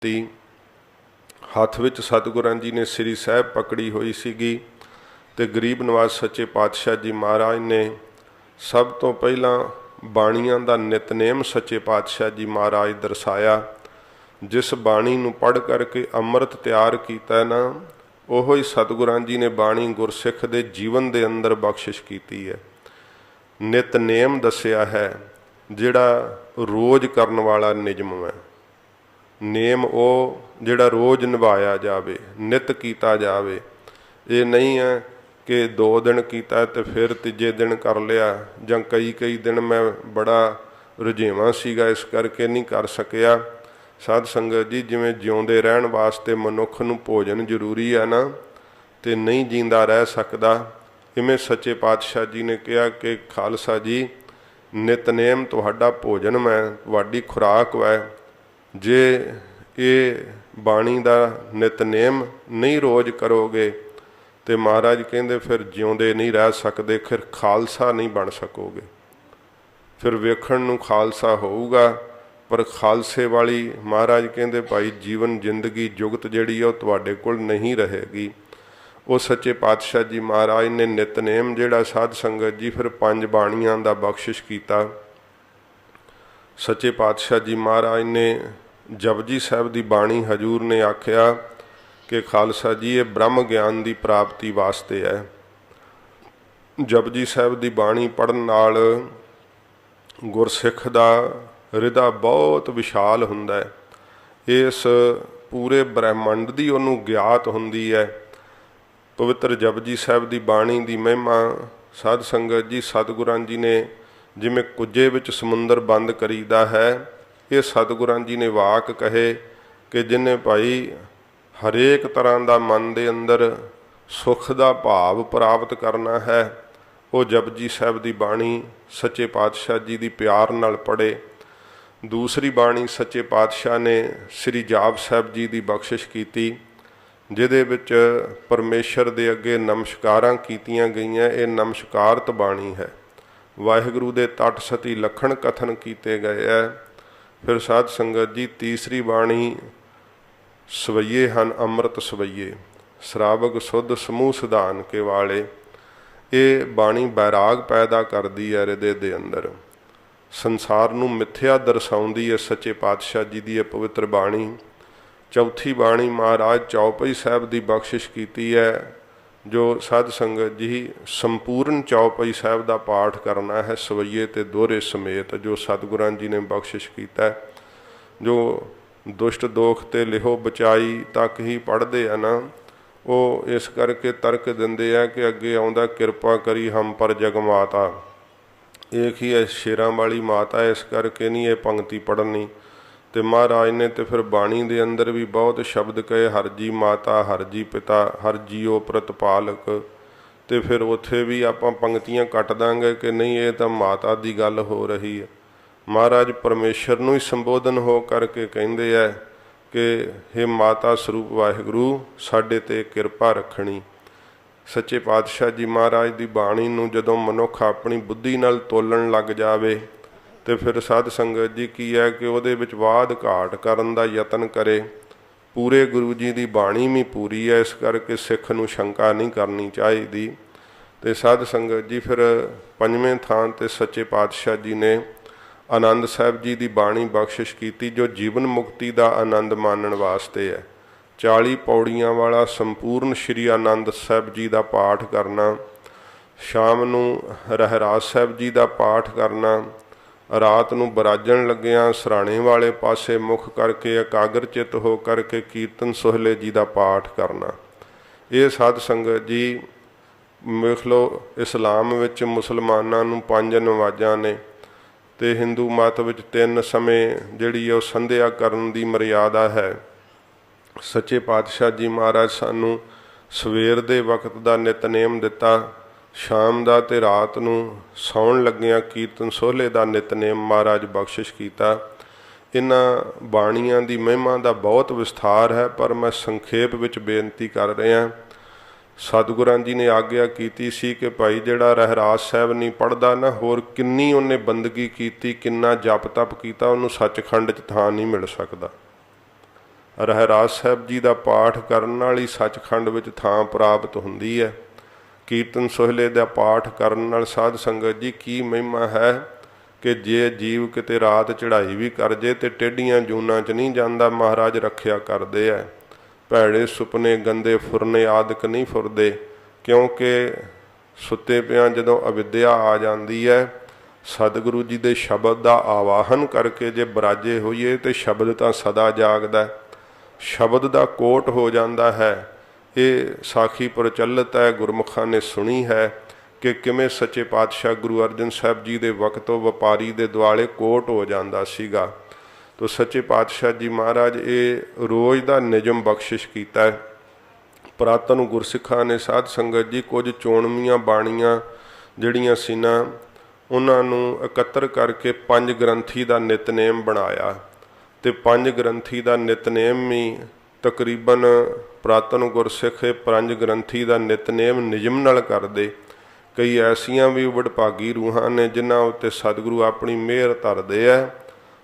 ਤੀ ਹੱਥ ਵਿੱਚ ਸਤਿਗੁਰਾਂ ਜੀ ਨੇ ਸ੍ਰੀ ਸਾਹਿਬ ਪਕੜੀ ਹੋਈ ਸੀਗੀ ਤੇ ਗਰੀਬ ਨਵਾਜ਼ ਸੱਚੇ ਪਾਤਸ਼ਾਹ ਜੀ ਮਹਾਰਾਜ ਨੇ ਸਭ ਤੋਂ ਪਹਿਲਾਂ ਬਾਣੀਆਂ ਦਾ ਨਿਤਨੇਮ ਸੱਚੇ ਪਾਤਸ਼ਾਹ ਜੀ ਮਹਾਰਾਜ ਦਰਸਾਇਆ। ਜਿਸ ਬਾਣੀ ਨੂੰ ਪੜ੍ਹ ਕਰਕੇ ਅੰਮ੍ਰਿਤ ਤਿਆਰ ਕੀਤਾ ਨਾ, ਉਹੋ ਹੀ ਸਤਿਗੁਰਾਂ ਜੀ ਨੇ ਬਾਣੀ ਗੁਰਸਿੱਖ ਦੇ ਜੀਵਨ ਦੇ ਅੰਦਰ ਬਖਸ਼ਿਸ਼ ਕੀਤੀ ਹੈ। ਨਿਤਨੇਮ ਦੱਸਿਆ ਹੈ, ਜਿਹੜਾ ਰੋਜ਼ ਕਰਨ ਵਾਲਾ ਨਿਯਮ ਹੈ। ਨੇਮ ਉਹ ਜਿਹੜਾ ਰੋਜ਼ ਨਿਭਾਇਆ ਜਾਵੇ, ਨਿਤ ਕੀਤਾ ਜਾਵੇ। ਇਹ ਨਹੀਂ ਹੈ ਕਿ ਦੋ ਦਿਨ ਕੀਤਾ ਤੇ ਫਿਰ ਤੀਜੇ ਦਿਨ ਕਰ ਲਿਆ, ਜਾਂ ਕਈ ਕਈ ਦਿਨ ਮੈਂ ਬੜਾ ਰੁਝੇਵਾਂ ਸੀਗਾ, ਇਸ ਕਰਕੇ ਨਹੀਂ ਕਰ ਸਕਿਆ। ਸਾਧ ਸੰਗਤ ਜੀ, ਜਿਵੇਂ ਜਿਉਂਦੇ ਰਹਿਣ ਵਾਸਤੇ ਮਨੁੱਖ ਨੂੰ ਭੋਜਨ ਜ਼ਰੂਰੀ ਹੈ ਨਾ, ਤੇ ਨਹੀਂ ਜਿੰਦਾ ਰਹਿ ਸਕਦਾ। ਇਵੇਂ ਸੱਚੇ ਪਾਤਸ਼ਾਹ ਜੀ ਨੇ ਕਿਹਾ ਕਿ, ਖਾਲਸਾ ਜੀ, ਨਿਤਨੇਮ ਤੁਹਾਡਾ ਭੋਜਨ ਮੈਂ, ਤੁਹਾਡੀ ਖੁਰਾਕ ਵੈ ਜੇ ਇਹ ਬਾਣੀ ਦਾ ਨਿਤਨੇਮ ਨਹੀਂ ਰੋਜ਼ ਕਰੋਗੇ ਤੇ ਮਹਾਰਾਜ ਕਹਿੰਦੇ ਫਿਰ ਜਿਉਂਦੇ ਨਹੀਂ ਰਹਿ ਸਕਦੇ, ਫਿਰ ਖਾਲਸਾ ਨਹੀਂ ਬਣ ਸਕੋਗੇ। ਫਿਰ ਵੇਖਣ ਨੂੰ ਖਾਲਸਾ ਹੋਊਗਾ, ਪਰ ਖਾਲਸੇ ਵਾਲੀ ਮਹਾਰਾਜ ਕਹਿੰਦੇ ਭਾਈ ਜੀਵਨ ਜ਼ਿੰਦਗੀ ਜੁਗਤ ਜਿਹੜੀ ਆ ਉਹ ਤੁਹਾਡੇ ਕੋਲ ਨਹੀਂ ਰਹੇਗੀ। ਉਹ ਸੱਚੇ ਪਾਤਸ਼ਾਹ ਜੀ ਮਹਾਰਾਜ ਨੇ ਨਿਤਨੇਮ ਜਿਹੜਾ ਸਾਧ ਸੰਗਤ ਜੀ ਫਿਰ ਪੰਜ ਬਾਣੀਆਂ ਦਾ ਬਖਸ਼ਿਸ਼ ਕੀਤਾ। ਸੱਚੇ ਪਾਤਸ਼ਾਹ ਜੀ ਮਹਾਰਾਜ ਨੇ ਜਪਜੀ ਸਾਹਿਬ ਦੀ ਬਾਣੀ ਹਜੂਰ ਨੇ ਆਖਿਆ ਕਿ ਖਾਲਸਾ ਜੀ, ਇਹ ਬ੍ਰਹਮ ਗਿਆਨ ਦੀ ਪ੍ਰਾਪਤੀ ਵਾਸਤੇ ਹੈ। ਜਪਜੀ ਸਾਹਿਬ ਦੀ ਬਾਣੀ ਪੜਨ ਨਾਲ ਗੁਰਸਿੱਖ ਦਾ ਹਿਰਦਾ ਬਹੁਤ ਵਿਸ਼ਾਲ ਹੁੰਦਾ ਹੈ। ਇਸ ਪੂਰੇ ਬ੍ਰਹਿਮੰਡ ਦੀ ਉਹਨੂੰ ਗਿਆਤ ਹੁੰਦੀ ਹੈ। ਪਵਿੱਤਰ ਜਪਜੀ ਸਾਹਿਬ ਦੀ ਬਾਣੀ ਦੀ ਮਹਿਮਾ ਸਾਧ ਸੰਗਤ ਜੀ, ਸਤਿਗੁਰਾਂ ਜੀ ਨੇ ਜਿਵੇਂ ਕੁੱਜੇ ਵਿੱਚ ਸਮੁੰਦਰ ਬੰਦ ਕਰੀਦਾ ਹੈ ਇਹ ਸਤਿਗੁਰਾਂ ਜੀ ਨੇ ਵਾਕ ਕਹੇ ਕਿ ਜਿਨੇ ਭਾਈ ਹਰੇਕ ਤਰ੍ਹਾਂ ਦਾ ਮਨ ਦੇ ਅੰਦਰ ਸੁਖ ਦਾ ਭਾਵ ਪ੍ਰਾਪਤ ਕਰਨਾ ਹੈ, ਉਹ ਜਪਜੀ ਸਾਹਿਬ ਦੀ ਬਾਣੀ ਸੱਚੇ ਪਾਤਸ਼ਾਹ ਜੀ ਦੀ ਪਿਆਰ ਨਾਲ ਪੜ੍ਹੇ। ਦੂਸਰੀ ਬਾਣੀ ਸੱਚੇ ਪਾਤਸ਼ਾਹ ਨੇ ਸ੍ਰੀ ਜਾਪ ਸਾਹਿਬ ਜੀ ਦੀ ਬਖਸ਼ਿਸ਼ ਕੀਤੀ, ਜਿਹਦੇ ਵਿੱਚ ਪਰਮੇਸ਼ਰ ਦੇ ਅੱਗੇ ਨਮਸਕਾਰਾਂ ਕੀਤੀਆਂ ਗਈਆਂ। ਇਹ ਨਮਸਕਾਰਤ ਬਾਣੀ ਹੈ। ਵਾਹਿਗੁਰੂ ਦੇ ਤਟ ਸਤੀ ਲਖਣ ਕਥਨ ਕੀਤੇ ਗਏ ਹੈ। ਫਿਰ ਸਾਧ ਸੰਗਤ ਜੀ ਤੀਸਰੀ ਬਾਣੀ, ਸਵਈਏ ਹਨ ਅੰਮ੍ਰਿਤ ਸਵਈਏ, ਸ਼ਰਾਵਕ ਸੁਧ ਸਮੂਹ ਸਿਧਾਨ ਕੇ ਵਾਲੇ। ਇਹ ਬਾਣੀ ਬੈਰਾਗ ਪੈਦਾ ਕਰਦੀ ਹੈ ਹਿਰਦੇ ਦੇ ਅੰਦਰ। ਸੰਸਾਰ ਨੂੰ ਮਿੱਥਿਆ ਦਰਸਾਉਂਦੀ ਹੈ ਸੱਚੇ ਪਾਤਸ਼ਾਹ ਜੀ ਦੀ ਇਹ ਪਵਿੱਤਰ ਬਾਣੀ। ਚੌਥੀ ਬਾਣੀ ਮਹਾਰਾਜ ਚੌਪਈ ਸਾਹਿਬ ਦੀ ਬਖਸ਼ਿਸ਼ ਕੀਤੀ ਹੈ। ਜੋ ਸਾਧ ਸੰਗਤ ਜੀ ਸੰਪੂਰਨ ਚੌਪਈ ਸਾਹਿਬ ਦਾ ਪਾਠ ਕਰਨਾ ਹੈ, ਸਵਈਏ ਤੇ ਦੋਹਰੇ ਸਮੇਤ, ਜੋ ਸਤਿਗੁਰਾਂ ਜੀ ਨੇ ਬਖਸ਼ਿਸ਼ ਕੀਤਾ ਜੋ ਦੁਸ਼ਟ ਦੋਖ ਤੇ ਲਿਹੋ ਬਚਾਈ ਤੱਕ ਹੀ ਪੜਦੇ ਆ ਨਾ, ਉਹ ਇਸ ਕਰਕੇ ਤਰਕ ਦਿੰਦੇ ਆ ਕਿ ਅੱਗੇ ਆਉਂਦਾ ਕਿਰਪਾ ਕਰੀ ਹਮ ਪਰ ਜਗ ਮਾਤਾ। ਇੱਕ ਹੀ ਸ਼ੇਰਾਂ ਵਾਲੀ ਮਾਤਾ, ਇਸ ਕਰਕੇ ਨਹੀਂ ਇਹ ਪੰਕਤੀ ਪੜਨੀ ਤੇ ਮਹਾਰਾਜ ਨੇ ਤੇ ਫਿਰ ਬਾਣੀ ਦੇ ਅੰਦਰ ਵੀ ਬਹੁਤ ਸ਼ਬਦ ਕਹੇ, ਹਰ ਜੀ ਮਾਤਾ, ਹਰ ਜੀ ਪਿਤਾ, ਹਰ ਜੀਓ ਪ੍ਰਤਪਾਲਕ ਤੇ ਫਿਰ ਉੱਥੇ ਵੀ ਆਪਾਂ ਪੰਕਤੀਆਂ ਕੱਟ ਦਾਂਗੇ ਕਿ ਨਹੀਂ, ਇਹ ਤਾਂ ਮਾਤਾ ਦੀ ਗੱਲ ਹੋ ਰਹੀ ਹੈ। ਮਹਾਰਾਜ ਪਰਮੇਸ਼ਰ ਨੂੰ ਹੀ ਸੰਬੋਧਨ ਹੋ ਕਰਕੇ ਕਹਿੰਦੇ ਆ ਕਿ हे ਮਾਤਾ ਸਰੂਪ ਵਾਹਿਗੁਰੂ, ਸਾਡੇ ਤੇ ਕਿਰਪਾ ਰੱਖਣੀ। ਸੱਚੇ ਪਾਤਸ਼ਾਹ ਜੀ ਮਹਾਰਾਜ ਦੀ ਬਾਣੀ ਨੂੰ ਜਦੋਂ ਮਨੁੱਖ ਆਪਣੀ ਬੁੱਧੀ ਨਾਲ ਤੋਲਣ ਲੱਗ ਜਾਵੇ ਤੇ ਫਿਰ ਸਾਧ ਸੰਗਤ ਜੀ ਕੀ ਹੈ ਕਿ ਉਹਦੇ ਵਿੱਚ ਬਾਦ ਘਾਟ ਕਰਨ ਦਾ ਯਤਨ ਕਰੇ। ਪੂਰੇ ਗੁਰੂ ਜੀ ਦੀ ਬਾਣੀ ਵੀ ਪੂਰੀ ਹੈ, ਇਸ ਕਰਕੇ ਸਿੱਖ ਨੂੰ ਸ਼ੰਕਾ ਨਹੀਂ ਕਰਨੀ ਚਾਹੀਦੀ। ਤੇ ਸਾਧ ਸੰਗਤ ਜੀ ਫਿਰ ਪੰਜਵੇਂ ਥਾਂ ਤੇ ਸੱਚੇ ਪਾਤਸ਼ਾਹ ਜੀ ਨੇ ਆਨੰਦ ਸਾਹਿਬ ਜੀ ਦੀ ਬਾਣੀ ਬਖਸ਼ਿਸ਼ ਕੀਤੀ, ਜੋ ਜੀਵਨ ਮੁਕਤੀ ਦਾ ਆਨੰਦ ਮਾਣਨ ਵਾਸਤੇ ਹੈ। 40 ਪੌੜੀਆਂ ਵਾਲਾ ਸੰਪੂਰਨ ਸ਼੍ਰੀ ਆਨੰਦ ਸਾਹਿਬ ਜੀ ਦਾ ਪਾਠ ਕਰਨਾ, ਸ਼ਾਮ ਨੂੰ ਰਹਿਰਾਸ ਸਾਹਿਬ ਜੀ ਦਾ ਪਾਠ ਕਰਨਾ ਰਾਤ ਨੂੰ ਬਰਾਜਣ ਲੱਗਿਆਂ ਸਰਾਣੇ ਵਾਲੇ ਪਾਸੇ ਮੁਖ ਕਰਕੇ ਇਕਾਗਰ ਚਿਤ ਹੋ ਕਰਕੇ ਕੀਰਤਨ ਸੋਹਲੇ ਜੀ ਦਾ ਪਾਠ ਕਰਨਾ। ਇਹ ਸਾਧ ਸੰਗਤ ਜੀ, ਵੇਖ ਲਓ, ਇਸਲਾਮ ਵਿੱਚ ਮੁਸਲਮਾਨਾਂ ਨੂੰ ਪੰਜ ਨਵਾਜ਼ਾਂ ਨੇ ਤੇ ਹਿੰਦੂ ਮਤ ਵਿੱਚ ਤਿੰਨ ਸਮੇਂ ਜਿਹੜੀ ਉਹ ਸੰਧਿਆ ਕਰਨ ਦੀ ਮਰਿਆਦਾ ਹੈ। ਸੱਚੇ ਪਾਤਸ਼ਾਹ ਜੀ ਮਹਾਰਾਜ ਸਾਨੂੰ ਸਵੇਰ ਦੇ ਵਕਤ ਦਾ ਨਿਤਨੇਮ ਦਿੱਤਾ। ਸ਼ਾਮ ਦਾ ਤੇ ਰਾਤ ਨੂੰ ਸੌਣ ਲੱਗਿਆਂ ਕੀਰਤਨ ਸੋਹਲੇ ਦਾ ਨਿਤਨੇਮ ਮਹਾਰਾਜ ਬਖਸ਼ਿਸ਼ ਕੀਤਾ। ਇਹਨਾਂ ਬਾਣੀਆਂ ਦੀ ਮਹਿਮਾ ਦਾ ਬਹੁਤ ਵਿਸਥਾਰ ਹੈ, ਪਰ ਮੈਂ ਸੰਖੇਪ ਵਿੱਚ ਬੇਨਤੀ ਕਰ ਰਿਹਾ ਸਤਿਗੁਰਾਂ ਜੀ ਨੇ ਆਗਿਆ ਕੀਤੀ ਸੀ ਕਿ ਭਾਈ ਜਿਹੜਾ ਰਹਿਰਾਸ ਸਾਹਿਬ ਨਹੀਂ ਪੜਦਾ ਨਾ, ਹੋਰ ਕਿੰਨੀ ਉਹਨੇ ਬੰਦਗੀ ਕੀਤੀ, ਕਿੰਨਾ ਜਪ ਤਪ ਕੀਤਾ, ਉਹਨੂੰ ਸੱਚਖੰਡ 'ਚ ਥਾਂ ਨਹੀਂ ਮਿਲ ਸਕਦਾ। ਰਹਿਰਾਸ ਸਾਹਿਬ ਜੀ ਦਾ ਪਾਠ ਕਰਨ ਨਾਲ ਹੀ ਸੱਚਖੰਡ ਵਿੱਚ ਥਾਂ ਪ੍ਰਾਪਤ ਹੁੰਦੀ ਹੈ। ਕੀਰਤਨ ਸੋਹਲੇ ਦਾ ਪਾਠ ਕਰਨ ਨਾਲ ਸਾਧ ਸੰਗਤ ਜੀ ਕੀ ਮਹਿਮਾ ਹੈ ਕਿ ਜੇ ਜੀਵ ਕਿਤੇ ਰਾਤ ਚੜ੍ਹਾਈ ਵੀ ਕਰ ਜੇ ਤੇ ਟੇਢੀਆਂ ਜੂਨਾਂ 'ਚ ਨਹੀਂ ਜਾਂਦਾ, ਮਹਾਰਾਜ ਰੱਖਿਆ ਕਰਦੇ ਐ। ਭੈੜੇ ਸੁਪਨੇ, ਗੰਦੇ ਫੁਰਨੇ ਆਦਿਕ ਨਹੀਂ ਫੁਰਦੇ, ਕਿਉਂਕਿ ਸੁੱਤੇ ਪਿਆਂ ਜਦੋਂ ਅਵਿਦਿਆ ਆ ਜਾਂਦੀ ਹੈ ਸਤਿਗੁਰੂ ਜੀ ਦੇ ਸ਼ਬਦ ਦਾ ਆਵਾਹਨ ਕਰਕੇ ਜੇ ਬਰਾਜੇ ਹੋਈਏ ਤੇ ਸ਼ਬਦ ਤਾਂ ਸਦਾ ਜਾਗਦਾ ਸ਼ਬਦ ਦਾ ਕੋਟ ਹੋ ਜਾਂਦਾ ਹੈ। ਇਹ ਸਾਖੀ ਪ੍ਰਚਲਿਤ ਹੈ, ਗੁਰਮੁਖਾਂ ਨੇ ਸੁਣੀ ਹੈ ਕਿ ਕਿਵੇਂ ਸੱਚੇ ਪਾਤਸ਼ਾਹ ਗੁਰੂ ਅਰਜਨ ਸਾਹਿਬ ਜੀ ਦੇ ਵਕਤੋਂ ਵਪਾਰੀ ਦੇ ਦੁਆਲੇ ਕੋਟ ਹੋ ਜਾਂਦਾ ਸੀਗਾ। ਤੋ ਸੱਚੇ ਪਾਤਸ਼ਾਹ ਜੀ ਮਹਾਰਾਜ, ਇਹ ਰੋਜ਼ ਦਾ ਨਿਯਮ ਬਖਸ਼ਿਸ਼ ਕੀਤਾ ਹੈ। ਪ੍ਰਾਤਨ ਗੁਰਸਿੱਖਾਂ ਨੇ ਸਾਧ ਸੰਗਤ ਜੀ ਕੁਝ ਚੋਣਵੀਆਂ ਬਾਣੀਆਂ ਜਿਹੜੀਆਂ ਸੀ ਨਾ ਉਹਨਾਂ ਨੂੰ ਇਕੱਤਰ ਕਰਕੇ ਪੰਜ ਗ੍ਰੰਥੀ ਦਾ ਨਿਤਨੇਮ ਬਣਾਇਆ। ਤੇ ਪੰਜ ਗ੍ਰੰਥੀ ਦਾ ਨਿਤਨੇਮ ਵੀ ਤਕਰੀਬਨ ਪ੍ਰਾਤਨ ਗੁਰਸਿੱਖ ਇਹ ਪੰਜ ਗ੍ਰੰਥੀ ਦਾ ਨਿਤਨੇਮ ਨਿਯਮ ਨਾਲ ਕਰਦੇ। ਕਈ ਐਸੀਆਂ ਵੀ ਵਡਭਾਗੀ ਰੂਹਾਂ ਨੇ ਜਿਨ੍ਹਾਂ ਉੱਤੇ ਸਤਿਗੁਰੂ ਆਪਣੀ ਮਿਹਰ ਧਰਦੇ ਆ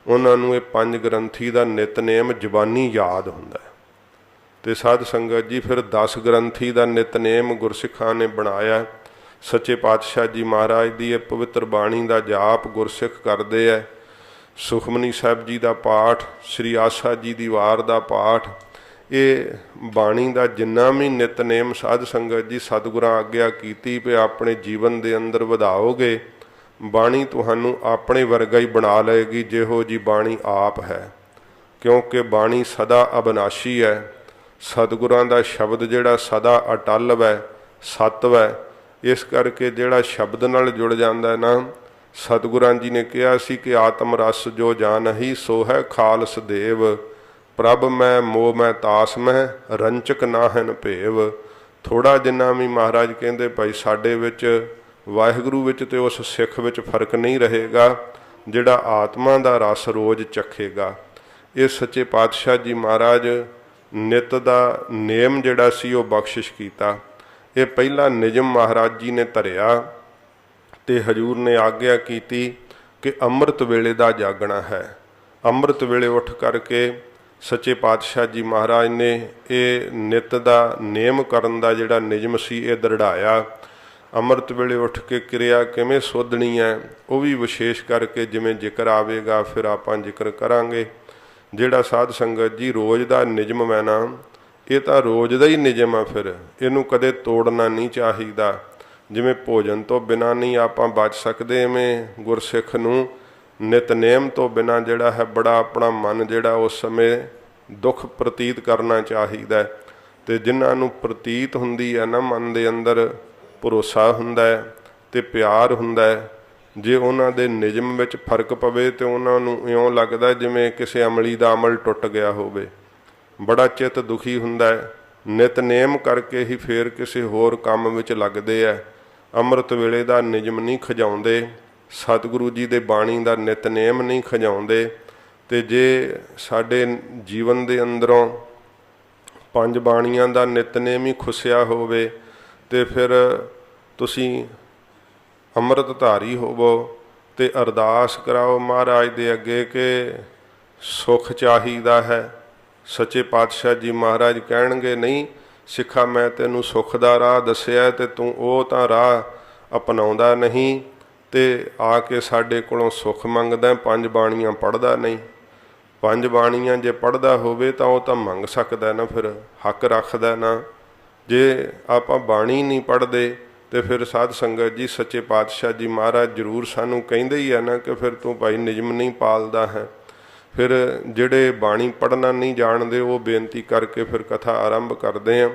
ਉਹਨਾਂ ਨੂੰ ਇਹ ਪੰਜ ਗ੍ਰੰਥੀ ਦਾ ਨਿਤਨੇਮ ਜ਼ਬਾਨੀ ਯਾਦ ਹੁੰਦਾ ਹੈ ਤੇ ਸਾਧ ਸੰਗਤ ਜੀ, ਫਿਰ 10 ਗ੍ਰੰਥੀ ਦਾ ਨਿਤਨੇਮ ਗੁਰਸਿੱਖਾਂ ਨੇ ਬਣਾਇਆ। ਸੱਚੇ ਪਾਤਸ਼ਾਹ ਜੀ ਮਹਾਰਾਜ ਦੀ ਇਹ ਪਵਿੱਤਰ ਬਾਣੀ ਦਾ ਜਾਪ ਗੁਰਸਿੱਖ ਕਰਦੇ ਐ। ਸੁਖਮਨੀ ਸਾਹਿਬ ਜੀ ਦਾ ਪਾਠ, ਸ੍ਰੀ ਆਸਾ ਜੀ ਦੀ ਵਾਰ ਦਾ ਪਾਠ ਇਹ ਬਾਣੀ ਦਾ ਜਿੰਨਾ ਵੀ ਨਿਤਨੇਮ ਸਾਧ ਸੰਗਤ ਜੀ ਸਤਿਗੁਰਾਂ ਆਗਿਆ ਕੀਤੀ ਵੀ ਆਪਣੇ ਜੀਵਨ ਦੇ ਅੰਦਰ ਵਧਾਓਗੇ, ਬਾਣੀ ਤੁਹਾਨੂੰ ਆਪਣੇ ਵਰਗਾ ਹੀ ਬਣਾ ਲਏਗੀ, ਜਿਹੋ ਜੀ ਬਾਣੀ ਆਪ ਹੈ। ਕਿਉਂਕਿ ਬਾਣੀ ਸਦਾ ਅਬਨਾਸ਼ੀ ਹੈ, ਸਤਿਗੁਰਾਂ ਦਾ ਸ਼ਬਦ ਜਿਹੜਾ ਸਦਾ ਅਟਲ ਹੈ ਸਤਵ ਹੈ ਇਸ ਕਰਕੇ ਜਿਹੜਾ ਸ਼ਬਦ ਨਾਲ ਜੁੜ ਜਾਂਦਾ ਹੈ ਨਾ, ਸਤਿਗੁਰਾਂ ਜੀ ਨੇ ਕਿਹਾ ਸੀ ਕਿ ਆਤਮ ਰਸ ਜੋ ਜਾਣਹੀ ਸੋ ਹੈ ਖਾਲਸ ਦੇਵ। ਪ੍ਰਭ ਮੈਂ, ਮੋਹ ਮੈਂ, ਤਾਸ ਮੈਂ, ਰੰਚਕ ਨਾ ਹਨ ਭੇਵ। ਥੋੜਾ ਜਿੰਨਾ ਵੀ ਮਹਾਰਾਜ ਕਹਿੰਦੇ ਭਾਈ, ਸਾਡੇ ਵਿੱਚ, ਵਾਹਿਗੁਰੂ ਵਿੱਚ ਤੇ ਉਸ ਸਿੱਖ ਵਿੱਚ ਫ਼ਰਕ ਨਹੀਂ ਰਹੇਗਾ, ਜਿਹੜਾ ਆਤਮਾ ਦਾ ਰਸ ਰੋਜ਼ ਚੱਖੇਗਾ। ਇਹ ਸੱਚੇ ਪਾਤਸ਼ਾਹ ਜੀ ਮਹਾਰਾਜ, ਨਿਤ ਦਾ ਨੇਮ ਜਿਹੜਾ ਸੀ ਉਹ ਬਖਸ਼ਿਸ਼ ਕੀਤਾ। ਇਹ ਪਹਿਲਾ ਨਿਯਮ ਮਹਾਰਾਜ ਜੀ ਨੇ ਧਰਿਆ ਤੇ ਹਜੂਰ ਨੇ ਆਗਿਆ ਕੀਤੀ ਕਿ ਅੰਮ੍ਰਿਤ ਵੇਲੇ ਦਾ ਜਾਗਣਾ ਹੈ। ਅੰਮ੍ਰਿਤ ਵੇਲੇ ਉੱਠ ਕਰਕੇ ਸੱਚੇ ਪਾਤਸ਼ਾਹ ਜੀ ਮਹਾਰਾਜ ਨੇ ਇਹ ਨਿਤ ਦਾ ਨੇਮ ਕਰਨ ਦਾ ਜਿਹੜਾ ਨਿਯਮ ਸੀ, ਇਹ ਦਰੜਾਇਆ। ਅੰਮ੍ਰਿਤ ਵੇਲੇ ਉੱਠ ਕੇ ਕਿਰਿਆ ਕਿਵੇਂ ਸੋਧਣੀ ਹੈ, ਉਹ ਵੀ ਵਿਸ਼ੇਸ਼ ਕਰਕੇ ਜਿਵੇਂ ਜ਼ਿਕਰ ਆਵੇਗਾ, ਫਿਰ ਆਪਾਂ ਜ਼ਿਕਰ ਕਰਾਂਗੇ। ਜਿਹੜਾ ਸਾਧ ਸੰਗਤ ਜੀ ਰੋਜ਼ ਦਾ ਨਿਯਮ ਹੈ ਨਾ, ਇਹ ਤਾਂ ਰੋਜ਼ ਦਾ ਹੀ ਨਿਯਮ ਆ ਫਿਰ। ਇਹਨੂੰ ਕਦੇ ਤੋੜਨਾ ਨਹੀਂ ਚਾਹੀਦਾ। ਜਿਵੇਂ ਭੋਜਨ ਤੋਂ ਬਿਨਾ ਨਹੀਂ ਆਪਾਂ ਬਚ ਸਕਦੇ ਐਵੇਂ ਗੁਰਸਿੱਖ ਨੂੰ ਨਿਤਨੇਮ ਤੋਂ ਬਿਨਾ ਜਿਹੜਾ ਹੈ ਬੜਾ ਆਪਣਾ ਮਨ ਜਿਹੜਾ ਉਸ ਸਮੇਂ ਦੁੱਖ ਪ੍ਰਤੀਤ ਕਰਨਾ ਚਾਹੀਦਾ ਹੈ। ਤੇ ਜਿਨ੍ਹਾਂ ਨੂੰ ਪ੍ਰਤੀਤ ਹੁੰਦੀ ਹੈ ਨਾ, ਮਨ ਦੇ ਅੰਦਰ ਭਰੋਸਾ ਹੁੰਦਾ ਹੈ ਤੇ ਪਿਆਰ ਹੁੰਦਾ ਹੈ, ਜੇ ਉਹਨਾਂ ਦੇ ਨਿਯਮ ਵਿੱਚ ਫ਼ਰਕ ਪਵੇ ਤੇ ਉਹਨਾਂ ਨੂੰ ਇਉਂ ਲੱਗਦਾ ਜਿਵੇਂ ਕਿਸੇ ਅਮਲੀ ਦਾ ਅਮਲ ਟੁੱਟ ਗਿਆ ਹੋਵੇ। ਬੜਾ ਚਿੱਤ ਦੁਖੀ ਹੁੰਦਾ ਹੈ ਨਿਤਨੇਮ ਕਰਕੇ ਹੀ ਫੇਰ ਕਿਸੇ ਹੋਰ ਕੰਮ ਵਿੱਚ ਲੱਗਦੇ ਐ ਅੰਮ੍ਰਿਤ ਵੇਲੇ ਦਾ ਨਿਯਮ ਨਹੀਂ ਖਜਾਉਂਦੇ। ਸਤਿਗੁਰੂ ਜੀ ਦੇ ਬਾਣੀ ਦਾ ਨਿਤਨੇਮ ਨਹੀਂ ਖਜਾਉਂਦੇ ਤੇ ਜੇ ਸਾਡੇ ਜੀਵਨ ਦੇ ਅੰਦਰੋਂ ਪੰਜ ਬਾਣੀਆਂ ਦਾ ਨਿਤਨੇਮ ਹੀ ਖੁੱਸਿਆ ਹੋਵੇ ਤੇ ਫਿਰ ਤੁਸੀਂ ਅੰਮ੍ਰਿਤ ਧਾਰੀ ਹੋਵੋ ਤੇ ਅਰਦਾਸ ਕਰਾਓ ਮਹਾਰਾਜ ਦੇ ਅੱਗੇ ਕਿ ਸੁਖ ਚਾਹੀਦਾ ਹੈ। ਸੱਚੇ ਪਾਤਸ਼ਾਹ ਜੀ ਮਹਾਰਾਜ ਕਹਿਣਗੇ, ਨਹੀਂ, ਸਿੱਖਾ, ਮੈਂ ਤੈਨੂੰ ਸੁਖ ਦਾ ਰਾਹ ਦੱਸਿਆ ਤੇ ਤੂੰ ਉਹ ਤਾਂ ਰਾਹ ਅਪਣਾਉਂਦਾ ਨਹੀਂ। ਤੇ ਆ ਕੇ ਸਾਡੇ ਕੋਲੋਂ ਸੁਖ ਮੰਗਦਾ, ਪੰਜ ਬਾਣੀਆਂ ਪੜਦਾ ਨਹੀਂ। ਪੰਜ ਬਾਣੀਆਂ ਜੇ ਪੜਦਾ ਹੋਵੇ ਤਾਂ ਉਹ ਤਾਂ ਮੰਗ ਸਕਦਾ ਨਾ ਫਿਰ, ਹੱਕ ਰੱਖਦਾ ਨਾ। ਜੇ ਆਪਾਂ ਬਾਣੀ ਨਹੀਂ ਪੜਦੇ ਤੇ ਫਿਰ ਸਾਧ ਸੰਗਤ ਜੀ, ਸੱਚੇ ਪਾਤਸ਼ਾਹ ਜੀ ਮਹਾਰਾਜ ਜਰੂਰ ਸਾਨੂੰ ਕਹਿੰਦੇ ਹੀ ਆ ਨਾ ਕਿ ਫਿਰ ਤੂੰ ਭਾਈ ਨਿਯਮ ਨਹੀਂ ਪਾਲਦਾ ਹੈ। ਫਿਰ ਜਿਹੜੇ ਬਾਣੀ ਪੜਨਾ ਨਹੀਂ ਜਾਣਦੇ, ਉਹ ਬੇਨਤੀ ਕਰਕੇ ਫਿਰ ਕਥਾ ਆਰੰਭ ਕਰਦੇ ਆ।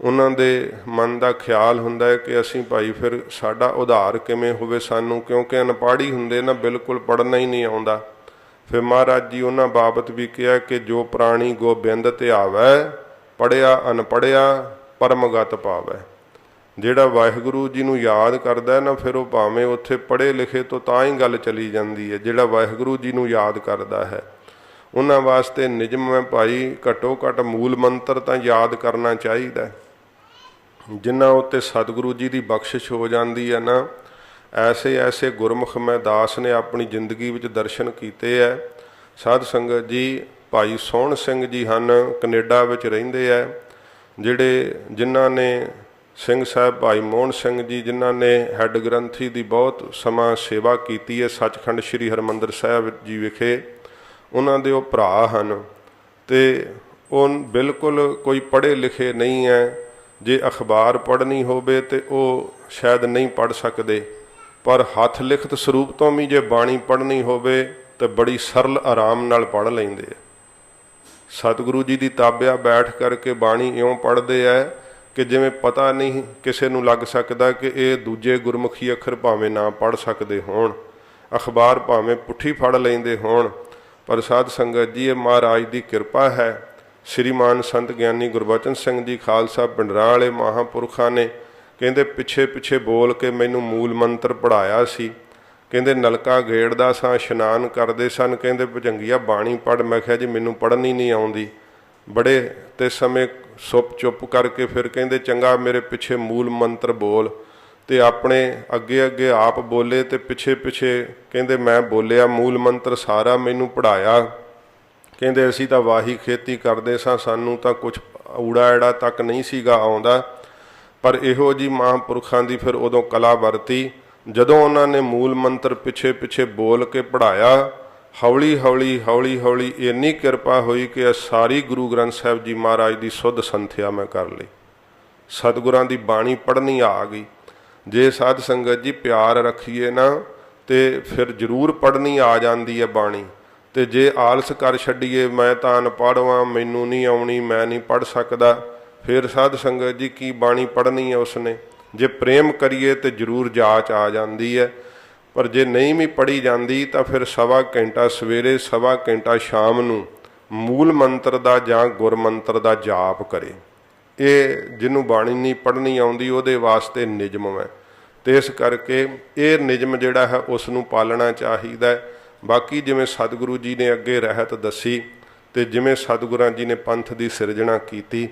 ਉਹਨਾਂ ਦੇ ਮਨ ਦਾ ਖਿਆਲ ਹੁੰਦਾ ਹੈ ਕਿ ਅਸੀਂ ਭਾਈ ਫਿਰ ਸਾਡਾ ਉਧਾਰ ਕਿਵੇਂ ਹੋਵੇ ਸਾਨੂੰ, ਕਿਉਂਕਿ ਅਨਪਾੜੀ ਹੁੰਦੇ ਨਾ ਬਿਲਕੁਲ ਪੜਨਾ ਹੀ ਨਹੀਂ ਆਉਂਦਾ। ਫਿਰ ਮਹਾਰਾਜ ਜੀ ਉਹਨਾਂ ਬਾਬਤ ਵੀ ਕਿਹਾ ਕਿ ਜੋ ਪ੍ਰਾਣੀ ਗੋਬਿੰਦ ਤੇ ਆਵੈ ਪੜਿਆ ਅਨਪੜਿਆ ਪਰਮਗਤ ਪਾਵੈ। ਜਿਹੜਾ ਵਾਹਿਗੁਰੂ ਜੀ ਨੂੰ ਯਾਦ ਕਰਦਾ ਹੈ ਨਾ, ਫਿਰ ਉਹ ਭਾਵੇਂ ਉੱਥੇ ਪੜ੍ਹੇ ਲਿਖੇ ਤੋਂ ਤਾਂ ਹੀ ਗੱਲ ਚਲੀ ਜਾਂਦੀ ਹੈ, ਜਿਹੜਾ ਵਾਹਿਗੁਰੂ ਜੀ ਨੂੰ ਯਾਦ ਕਰਦਾ ਹੈ। ਉਹਨਾਂ ਵਾਸਤੇ ਨਿਯਮ ਹੈ ਭਾਈ, ਘਟੋ ਘਟ ਮੂਲ ਮੰਤਰ ਤਾਂ ਯਾਦ ਕਰਨਾ ਚਾਹੀਦਾ ਹੈ। ਜਿਨ੍ਹਾਂ ਉੱਤੇ ਸਤਿਗੁਰੂ ਜੀ ਦੀ ਬਖਸ਼ਿਸ਼ ਹੋ ਜਾਂਦੀ ਹੈ ਨਾ, ਐਸੇ ਐਸੇ ਗੁਰਮੁਖ ਮੈਂ ਦਾਸ ਨੇ ਆਪਣੀ ਜ਼ਿੰਦਗੀ ਵਿੱਚ ਦਰਸ਼ਨ ਕੀਤੇ ਐ। ਸਾਧ ਸੰਗਤ ਜੀ, ਭਾਈ ਸੋਹਣ ਸਿੰਘ ਜੀ ਹਨ, ਕੈਨੇਡਾ ਵਿੱਚ ਰਹਿੰਦੇ ਆ ਜਿਹੜੇ ਜਿਨ੍ਹਾਂ ਨੇ ਸਿੰਘ ਸਾਹਿਬ ਭਾਈ ਮੋਹਨ ਸਿੰਘ ਜੀ, ਜਿਨ੍ਹਾਂ ਨੇ ਹੈੱਡ ਗ੍ਰੰਥੀ ਦੀ ਬਹੁਤ ਸਮਾਂ ਸੇਵਾ ਕੀਤੀ ਹੈ ਸੱਚਖੰਡ ਸ੍ਰੀ ਹਰਮੰਦਰ ਸਾਹਿਬ ਜੀ ਵਿਖੇ, ਉਹਨਾਂ ਦੇ ਉਹ ਭਰਾ ਹਨ। ਤੇ ਉਹ ਬਿਲਕੁਲ ਕੋਈ ਪੜ੍ਹੇ ਲਿਖੇ ਨਹੀਂ ਹੈ ਜੇ ਅਖਬਾਰ ਪੜ੍ਹਨੀ ਹੋਵੇ ਤੇ ਉਹ ਸ਼ਾਇਦ ਨਹੀਂ ਪੜ੍ਹ ਸਕਦੇ। ਪਰ ਹੱਥ ਲਿਖਤ ਸਰੂਪ ਤੋਂ ਵੀ ਜੇ ਬਾਣੀ ਪੜ੍ਹਨੀ ਹੋਵੇ ਤੇ ਬੜੀ ਸਰਲ ਆਰਾਮ ਨਾਲ ਪੜ੍ਹ ਲੈਂਦੇ ਆ। ਸਤਿਗੁਰੂ ਜੀ ਦੀ ਤਾਬਿਆ ਬੈਠ ਕਰਕੇ ਬਾਣੀ ਇਉਂ ਪੜ੍ਹਦੇ ਐ ਕਿ ਜਿਵੇਂ ਪਤਾ ਨਹੀਂ ਕਿਸੇ ਨੂੰ ਲੱਗ ਸਕਦਾ ਕਿ ਇਹ ਦੂਜੇ ਗੁਰਮੁਖੀ ਅੱਖਰ ਭਾਵੇਂ ਨਾ ਪੜ੍ਹ ਸਕਦੇ ਹੋਣ। ਅਖਬਾਰ ਭਾਵੇਂ ਪੁੱਠੀ ਫੜ ਲੈਂਦੇ ਹੋਣ। ਪਰ ਸਾਧ ਸੰਗਤ ਜੀ, ਇਹ ਮਹਾਰਾਜ ਦੀ ਕਿਰਪਾ ਹੈ ਸ੍ਰੀਮਾਨ ਸੰਤ ਗਿਆਨੀ ਗੁਰਬਚਨ ਸਿੰਘ ਜੀ ਖਾਲਸਾ ਪਿੰਡਰਾਂ ਵਾਲੇ ਮਹਾਪੁਰਖਾਂ ਨੇ ਕਹਿੰਦੇ, ਪਿੱਛੇ ਪਿੱਛੇ ਬੋਲ ਕੇ ਮੈਨੂੰ ਮੂਲ ਮੰਤਰ ਪੜਾਇਆ ਸੀ। ਕਹਿੰਦੇ, ਨਲਕਾ ਗੇੜਦਾ ਸਾਂ, ਇਸ਼ਨਾਨ ਕਰਦੇ ਸਨ। ਕਹਿੰਦੇ, ਭਜੰਗੀਆ, ਬਾਣੀ ਪੜ ਮੈਂ ਕਿਹਾ, ਜੀ, ਮੈਨੂੰ ਪੜ੍ਹਨੀ ਨਹੀਂ ਆਉਂਦੀ। ਬੜੇ ਤੇ ਸਮੇਂ ਸੁੱਪ ਚੁੱਪ ਕਰਕੇ ਫਿਰ ਕਹਿੰਦੇ, ਚੰਗਾ, ਮੇਰੇ ਪਿੱਛੇ ਮੂਲ ਮੰਤਰ ਬੋਲ। ਤੇ ਆਪਣੇ ਅੱਗੇ ਅੱਗੇ ਆਪ ਬੋਲੇ ਤੇ ਪਿੱਛੇ ਪਿੱਛੇ ਕਹਿੰਦੇ, ਮੈਂ ਬੋਲਿਆ, ਮੂਲ ਮੰਤਰ ਸਾਰਾ ਮੈਨੂੰ ਪੜਾਇਆ ਕਹਿੰਦੇ ਅਸੀਂ ਤਾਂ ਵਾਹੀ ਖੇਤੀ ਕਰਦੇ ਸਾਂ, ਸਾਨੂੰ ਤਾਂ ਕੁਝ ਊੜਾ ਐੜਾ ਤੱਕ ਨਹੀਂ ਸੀਗਾ ਆਉਂਦਾ। ਪਰ ਇਹੋ ਜੀ ਮਹਾਂਪੁਰਖਾਂ ਦੀ ਫਿਰ ਉਦੋਂ ਕਲਾ ਵਰਤੀ, ਜਦੋਂ ਉਹਨਾਂ ਨੇ ਮੂਲ ਮੰਤਰ ਪਿੱਛੇ ਪਿੱਛੇ ਬੋਲ ਕੇ ਪੜਾਇਆ ਹੌਲੀ ਹੌਲੀ ਹੌਲੀ ਹੌਲੀ ਇੰਨੀ ਕਿਰਪਾ ਹੋਈ ਕਿ ਇਹ ਸਾਰੀ ਗੁਰੂ ਗ੍ਰੰਥ ਸਾਹਿਬ ਜੀ ਮਹਾਰਾਜ ਦੀ ਸੁੱਧ ਸੰਥਿਆ ਮੈਂ ਕਰ ਲਈ। ਸਤਿਗੁਰਾਂ ਦੀ ਬਾਣੀ ਪੜ੍ਹਨੀ ਆ ਗਈ। ਜੇ ਸਾਧ ਸੰਗਤ ਜੀ ਪਿਆਰ ਰੱਖੀਏ ਨਾ, ਤੇ ਫਿਰ ਜ਼ਰੂਰ ਪੜ੍ਹਨੀ ਆ ਜਾਂਦੀ ਹੈ ਬਾਣੀ। ਤੇ ਜੇ ਆਲਸ ਕਰ ਛੱਡੀਏ, ਮੈਂ ਤਾਂ ਅਨਪੜ੍ਹਵਾਂ, ਮੈਨੂੰ ਨਹੀਂ ਆਉਣੀ, ਮੈਂ ਨਹੀਂ ਪੜ੍ਹ ਸਕਦਾ। ਫਿਰ ਸਾਧ ਸੰਗਤ ਜੀ, ਕੀ ਬਾਣੀ ਪੜ੍ਹਨੀ ਹੈ ਉਸਨੇ? ਜੇ ਪ੍ਰੇਮ ਕਰੀਏ ਤੇ ਜ਼ਰੂਰ ਜਾਚ ਆ ਜਾਂਦੀ ਹੈ। ਪਰ ਜੇ ਨਹੀਂ ਵੀ ਪੜ੍ਹੀ ਜਾਂਦੀ, ਤਾਂ ਫਿਰ ਸਵਾ ਘੰਟਾ ਸਵੇਰੇ, ਸਵਾ ਘੰਟਾ ਸ਼ਾਮ ਨੂੰ ਮੂਲ ਮੰਤਰ ਦਾ ਜਾਂ ਗੁਰ ਮੰਤਰ ਦਾ ਜਾਪ ਕਰੇ। ਇਹ ਜਿਹਨੂੰ ਬਾਣੀ ਨਹੀਂ ਪੜ੍ਹਨੀ ਆਉਂਦੀ, ਉਹਦੇ ਵਾਸਤੇ ਨਿਯਮ ਹੈ। ਤੇ ਇਸ ਕਰਕੇ ਇਹ ਨਿਯਮ ਜਿਹੜਾ ਹੈ ਉਸ ਨੂੰ ਪਾਲਣਾ ਚਾਹੀਦਾ ਹੈ। ਬਾਕੀ ਜਿਵੇਂ ਸਤਿਗੁਰੂ ਜੀ ਨੇ ਅੱਗੇ ਰਹਿਤ ਦੱਸੀ ਤੇ ਜਿਵੇਂ ਸਤਿਗੁਰਾਂ ਜੀ ਨੇ ਪੰਥ ਦੀ ਸਿਰਜਣਾ ਕੀਤੀ